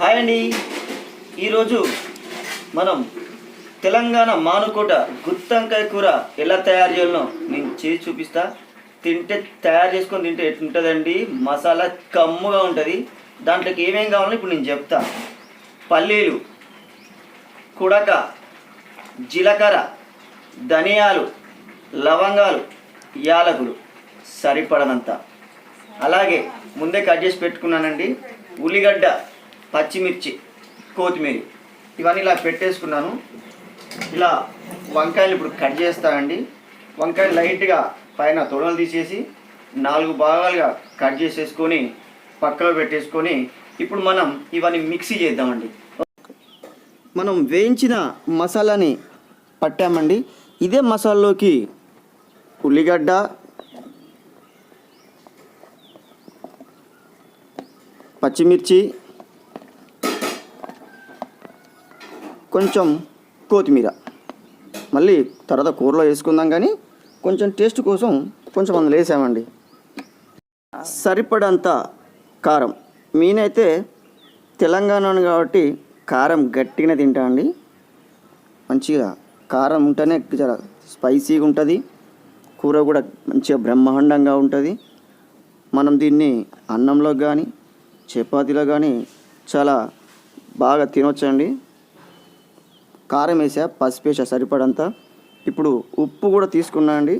Hi అండి. ఈరోజు మనం తెలంగాణ మానుకోట గుత్తంకాయ కూర ఎలా తయారు చేయాలో నేను చేసి చూపిస్తా. తింటే తయారు చేసుకొని తింటే ఎట్లుంటుందండి? మసాలా కమ్ముగా ఉంటుంది. దాంట్లోకి ఏమేం కావాలో ఇప్పుడు నేను చెప్తా. పల్లీలు కుడక జీలకర్ర ధనియాలు లవంగాలు యాలకులు సరిపడనంత. అలాగే ముందే కట్ చేసి పెట్టుకున్నానండి. ఉల్లిగడ్డ పచ్చిమిర్చి కొత్తిమీర ఇవన్నీ ఇలా పెట్టేసుకున్నాను. ఇలా వంకాయలు ఇప్పుడు కట్ చేస్తానండి. వంకాయలు లైట్గా పైన తొడలు తీసేసి నాలుగు భాగాలుగా కట్ చేసేసుకొని పక్కలో పెట్టేసుకొని ఇప్పుడు మనం ఇవన్నీ మిక్సీ చేద్దామండి. మనం వేయించిన మసాలాని పట్టామండి. ఇదే మసాలాలోకి ఉల్లిగడ్డ పచ్చిమిర్చి కొంచెం కొత్తిమీర మళ్ళీ తర్వాత కూరలో వేసుకుందాం కానీ కొంచెం టేస్ట్ కోసం కొంచెం అందులో వేసామండి. సరిపడంత కారం. మీనైతే తెలంగాణ కాబట్టి కారం గట్టిగానే తింటామండి మంచిగా కారం ఉంటేనే చాలా స్పైసీగా ఉంటుంది. కూర కూడా మంచిగా బ్రహ్మాండంగా ఉంటుంది. మనం దీన్ని అన్నంలో కానీ చపాతీలో కానీ చాలా బాగా తినొచ్చండి. కారం వేసా పసుపు వేసా సరిపడంత. ఇప్పుడు ఉప్పు కూడా తీసుకున్నా అండి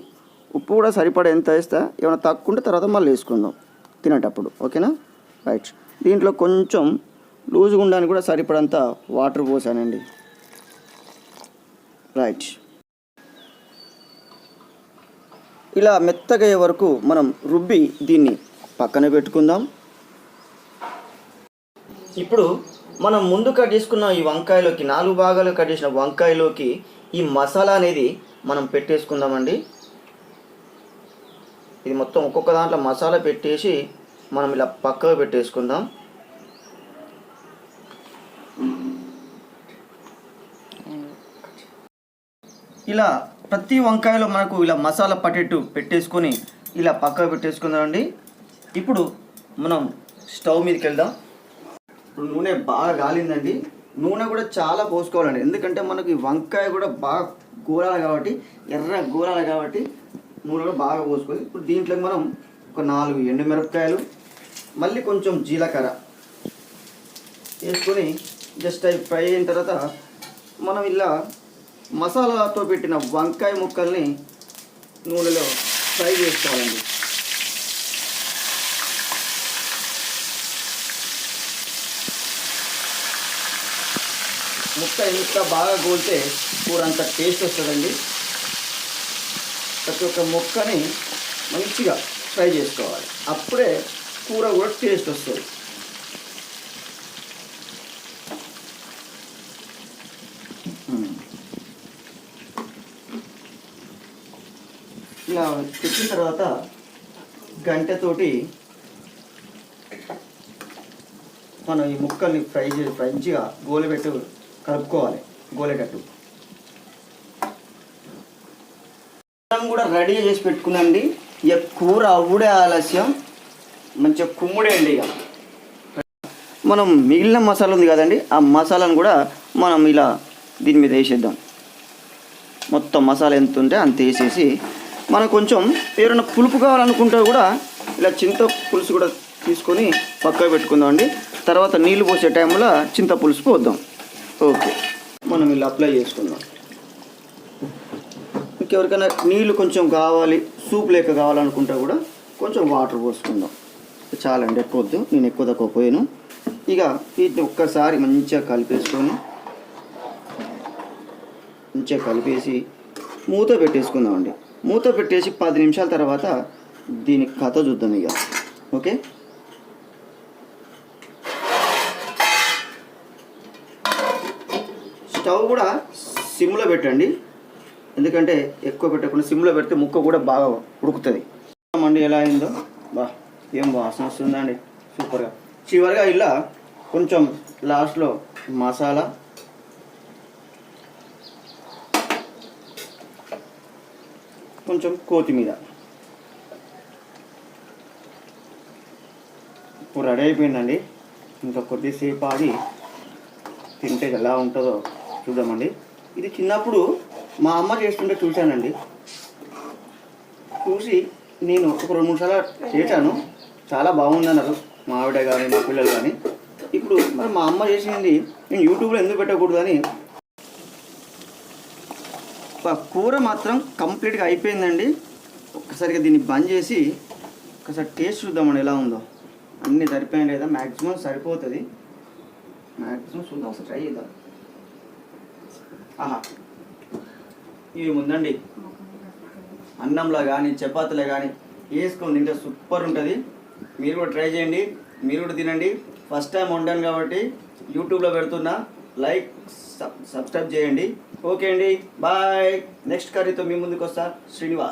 ఉప్పు కూడా సరిపడ ఎంత వేస్తా ఏమైనా తక్కువ ఉంటే తర్వాత మళ్ళీ వేసుకుందాం తినేటప్పుడు. ఓకేనా? రైట్ దీంట్లో కొంచెం లూజుగా ఉండడానికి కూడా సరిపడంత వాటర్ పోసానండి. రైట్ ఇలా మెత్తగయ్యే వరకు మనం రుబ్బి దీన్ని పక్కన పెట్టుకుందాం. ఇప్పుడు మనం ముందు కట్ చేసుకున్న ఈ వంకాయలోకి నాలుగు భాగాలు కట్ చేసిన వంకాయలోకి ఈ మసాలా అనేది మనం పెట్టేసుకుందామండి. ఇది మొత్తం ఒక్కొక్క దాంట్లో మసాలా పెట్టేసి మనం ఇలా పక్కకు పెట్టేసుకుందాం. ఇలా ప్రతి వంకాయలో మనకు ఇలా మసాలా పట్టేట్టు పెట్టేసుకొని ఇలా పక్కకు పెట్టేసుకుందామండి. ఇప్పుడు మనం స్టవ్ మీదకి వెళ్దాం. ఇప్పుడు నూనె బాగా గాలిందండి. నూనె కూడా చాలా పోసుకోవాలండి. ఎందుకంటే మనకి వంకాయ కూడా బాగా గోరాలి కాబట్టి ఎర్ర గోరాలి కాబట్టి నూనె కూడా బాగా పోసుకోవాలి ఇప్పుడు దీంట్లోకి మనం ఒక నాలుగు ఎండుమిరపకాయలు మళ్ళీ కొంచెం జీలకర్ర వేసుకొని జస్ట్ అవి ఫ్రై అయిన తర్వాత మనం ఇలా మసాలాతో పెట్టిన వంకాయ ముక్కల్ని నూనెలో ఫ్రై చేసుకోవాలండి. ముక్క ఇంత బాగా గోలితే కూర అంత టేస్ట్ వస్తుందండి. ప్రతి ఒక్క ముక్కని మంచిగా ఫ్రై చేసుకోవాలి. అప్పుడే కూర కూడా టేస్ట్ వస్తుంది. ఇలా తెచ్చిన తర్వాత గంటతోటి మనం ఈ ముక్కల్ని ఫ్రై చేసి మంచిగా గోలెపెట్టు కలుపుకోవాలి గోలేటట్టు. అన్నం కూడా రెడీ చేసి పెట్టుకున్నాండి. ఇక కూర అవ్వుడే ఆలస్యం. మంచిగా కుమ్ముడే అండి ఇక. మనం మిగిలిన మసాలా ఉంది కదండి ఆ మసాలాను కూడా మనం ఇలా దీని మీద వేసేద్దాం. మొత్తం మసాలా ఎంత ఉంటే అంత వేసేసి మనం కొంచెం ఎవరైనా పులుపు కావాలనుకుంటే కూడా ఇలా చింత పులుసు కూడా తీసుకొని పక్కకు పెట్టుకుందాం అండి తర్వాత నీళ్ళు పోసే టైంలో చింత పులుసు పోద్దాం ఓకే. మనం ఇలా అప్లై చేసుకుందాం. ఇంకెవరికైనా నీళ్ళు కొంచెం కావాలి సూప్ లేక కావాలనుకుంటే కూడా కొంచెం వాటర్ పోసుకుందాం. చాలండి ఎక్కువ వద్దు. నేను ఎక్కువ తక్కువ పోయాను. ఇక వీటిని ఒక్కసారి మంచిగా కలిపేసుకొని మంచిగా కలిపేసి మూత పెట్టేసుకుందామండి. మూత పెట్టేసి పది నిమిషాల తర్వాత దీని కథ చూద్దాం ఇక. ఓకే? స్టవ్ కూడా సిమ్లో పెట్టండి. ఎందుకంటే ఎక్కువ పెట్టకుండా సిమ్లో పెడితే ముక్క కూడా బాగా ఉడుకుతుంది. మండి ఎలా అయిందో బా ఏం వాసన వస్తుందండి. సూపర్గా చివరిగా ఇలా కొంచెం లాస్ట్లో మసాలా. కొంచెం కొత్తిమీర. ఇప్పుడు రెడీ అయిపోయిందండి. ఇంకా కొద్దిసేపు ఆగి తింటే ఎలా ఉంటుందో చూద్దామండి. ఇది చిన్నప్పుడు మా అమ్మ చేస్తుంటే చూశానండి. చూసి నేను ఒక రెండు మూడు సార్లు చేశాను. చాలా బాగుంది అన్నారు మా ఆవిడ కానీ మా పిల్లలు కానీ ఇప్పుడు మరి మా అమ్మ చేసింది నేను యూట్యూబ్లో ఎందుకు పెట్టకూడదు అని ఆ కూర మాత్రం కంప్లీట్గా అయిపోయిందండి. ఒక్కసారిగా దీన్ని బంద్ చేసి ఒకసారి టేస్ట్ చూద్దామండి ఎలా ఉందో. అన్నీ సరిపోయాయి లేదా మ్యాక్సిమం సరిపోతుంది. మ్యాక్సిమం చూద్దాం ఒకసారి ట్రై చేద్దాం. ఆహా. ఇవి ముందండి. అన్నంలో కానీ చపాతీలో కానీ వేసుకొని తింటే సూపర్ ఉంటుంది. మీరు కూడా ట్రై చేయండి. మీరు కూడా తినండి. ఫస్ట్ టైం వండాను కాబట్టి యూట్యూబ్లో పెడుతున్నా. లైక్ సబ్ సబ్స్క్రైబ్ చేయండి. ఓకే అండి. బాయ్ నెక్స్ట్ కర్రీతో మీ ముందుకు వస్తా శ్రీనివాస్.